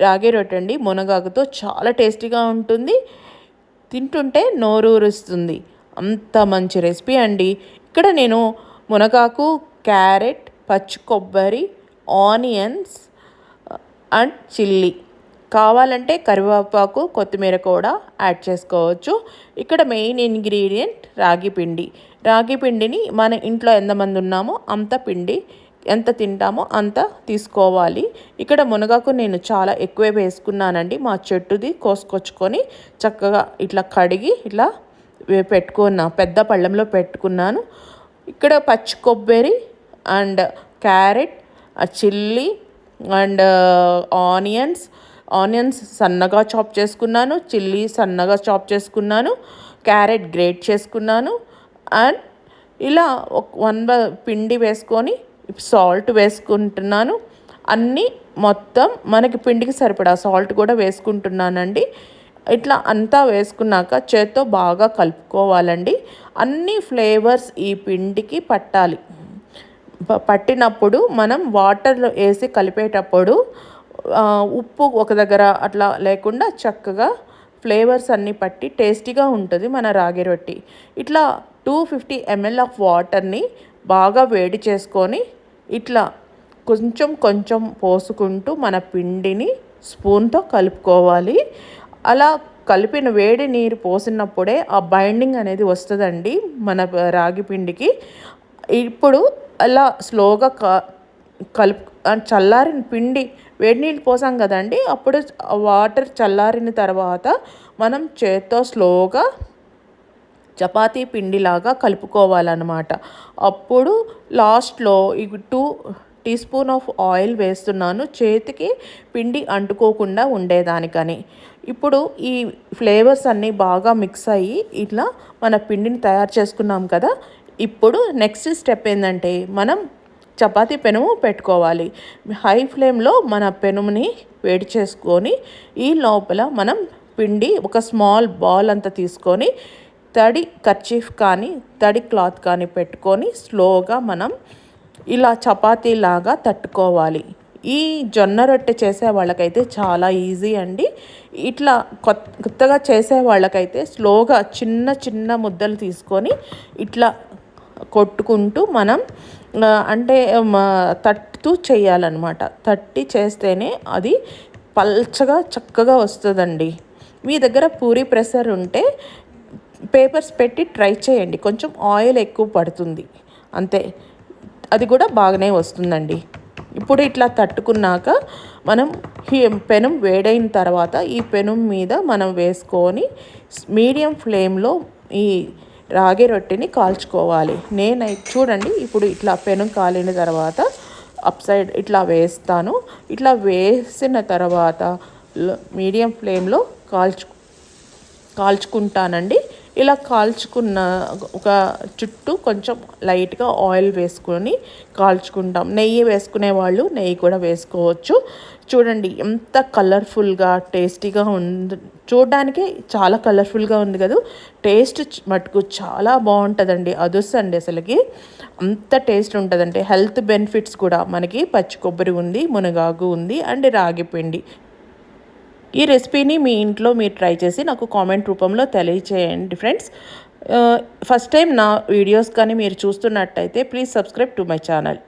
రాగి రొట్టె అండి మునగాకుతో చాలా టేస్టీగా ఉంటుంది. తింటుంటే నోరూరుస్తుంది. అంత మంచి రెసిపీ అండి. ఇక్కడ నేను మునగాకు క్యారెట్ పచ్చి కొబ్బరి ఆనియన్స్ అండ్ చిల్లీ. కావాలంటే కరివేపాకు కొత్తిమీర కూడా యాడ్ చేసుకోవచ్చు. ఇక్కడ మెయిన్ ఇంగ్రీడియంట్ రాగి పిండి. రాగి పిండిని మన ఇంట్లో ఎంతమంది ఉన్నామో అంత పిండి ఎంత తింటామో అంత తీసుకోవాలి. ఇక్కడ మునగాకు నేను చాలా ఎక్కువే వేసుకున్నానండి. మా చెట్టుది కోసుకొచ్చుకొని చక్కగా ఇట్లా కడిగి ఇట్లా పెట్టుకున్నా పెద్ద పళ్ళెంలో పెట్టుకున్నాను. ఇక్కడ పచ్చి కొబ్బరి and carrot chilli and onions. Onions సన్నగా చాప్ చేసుకున్నాను చిల్లీ సన్నగా చాప్ చేసుకున్నాను క్యారెట్ గ్రేట్ చేసుకున్నాను. అండ్ ఇలా ఒక వన్ పిండి వేసుకొని సాల్ట్ వేసుకుంటున్నాను. అన్నీ మొత్తం మనకి పిండికి సరిపడా సాల్ట్ కూడా వేసుకుంటున్నానండి. ఇట్లా అంతా వేసుకున్నాక చేత్తో బాగా కలుపుకోవాలండి. అన్ని ఫ్లేవర్స్ ఈ పిండికి పట్టాలి. పట్టినప్పుడు మనం వాటర్లో వేసి కలిపేటప్పుడు ఉప్పు ఒక దగ్గర అట్లా లేకుండా చక్కగా ఫ్లేవర్స్ అన్నీ పట్టి టేస్టీగా ఉంటుంది మన రాగి రొట్టి. ఇట్లా టూ ఫిఫ్టీ ఎంఎల్ ఆఫ్ వాటర్ని బాగా వేడి చేసుకొని ఇట్లా కొంచెం కొంచెం పోసుకుంటూ మన పిండిని స్పూన్తో కలుపుకోవాలి. అలా కలిపిన వేడి నీరు పోసినప్పుడే ఆ బైండింగ్ అనేది వస్తుందండి మన రాగి పిండికి. ఇప్పుడు అలా స్లోగా కలుపు చల్లారిన పిండి వేడి నీళ్ళు పోసాం కదండి అప్పుడు వాటర్ చల్లారిన తర్వాత మనం చేత్తో స్లోగా చపాతీ పిండిలాగా కలుపుకోవాలన్నమాట. అప్పుడు లాస్ట్లో ఈ two teaspoon of oil వేస్తున్నాను. చేతికి పిండి అంటుకోకుండా ఉండేదానికని. ఇప్పుడు ఈ ఫ్లేవర్స్ అన్నీ బాగా మిక్స్ అయ్యి ఇట్లా మన పిండిని తయారు చేసుకున్నాం కదా. ఇప్పుడు నెక్స్ట్ స్టెప్ ఏంటంటే మనం చపాతీ పెనుము పెట్టుకోవాలి. హై ఫ్లేమ్లో మన పెనుముని వేడి చేసుకొని ఈ లోపల మనం పిండి ఒక స్మాల్ బాల్ అంతా తీసుకొని తడి కర్చీఫ్ కానీ తడి క్లాత్ కానీ పెట్టుకొని స్లోగా మనం ఇలా చపాతీలాగా తట్టుకోవాలి. ఈ జొన్న రొట్టె చేసే వాళ్ళకైతే చాలా ఈజీ అండి. ఇట్లా కొత్తగా చేసే వాళ్ళకైతే స్లోగా చిన్న చిన్న ముద్దలు తీసుకొని ఇట్లా కొట్టుకుంటూ మనం అంటే తట్టుతూ చేయాలన్నమాట. తట్టి చేస్తేనే అది పల్చగా చక్కగా వస్తుందండి. మీ దగ్గర పూరి ప్రెషర్ ఉంటే పేపర్స్ పెట్టి ట్రై చేయండి. కొంచెం ఆయిల్ ఎక్కువ పడుతుంది. అంతే. అది కూడా బాగానే వస్తుందండి. ఇప్పుడు ఇట్లా తట్టుకున్నాక మనం పెనం వేడైన తర్వాత ఈ పెనం మీద మనం వేసుకొని మీడియం ఫ్లేమ్లో ఈ రాగి రొట్టెని కాల్చుకోవాలి. నేను చూడండి ఇప్పుడు ఇట్లా పెనం కాలిన తర్వాత అప్ సైడ్ ఇట్లా వేస్తాను. ఇట్లా వేసిన తర్వాత మీడియం ఫ్లేమ్లో కాల్చు కాల్చుకుంటానండి. ఇలా కాల్చుకున్న ఒక చుట్టూ కొంచెం లైట్గా ఆయిల్ వేసుకొని కాల్చుకుంటాం. నెయ్యి వేసుకునే వాళ్ళు నెయ్యి కూడా వేసుకోవచ్చు. చూడండి ఎంత కలర్ఫుల్గా టేస్టీగా ఉంది. చూడడానికి చాలా కలర్ఫుల్గా ఉంది కదా. టేస్ట్ మటుకు చాలా బాగుంటుందండి అదొస్తండి అసలుకి. అంత టేస్ట్ ఉంటుందంటే హెల్త్ బెనిఫిట్స్ కూడా. మనకి పచ్చి కొబ్బరి ఉంది మునగాకు ఉంది అండ్ రాగి పిండి. ఈ రెసిపీని మీ ఇంట్లో మీరు ట్రై చేసి నాకు కామెంట్ రూపంలో తెలియచేయండి ఫ్రెండ్స్. ఫస్ట్ టైం నా వీడియోస్ కానీ మీరు చూస్తున్నట్టయితే please subscribe to my channel.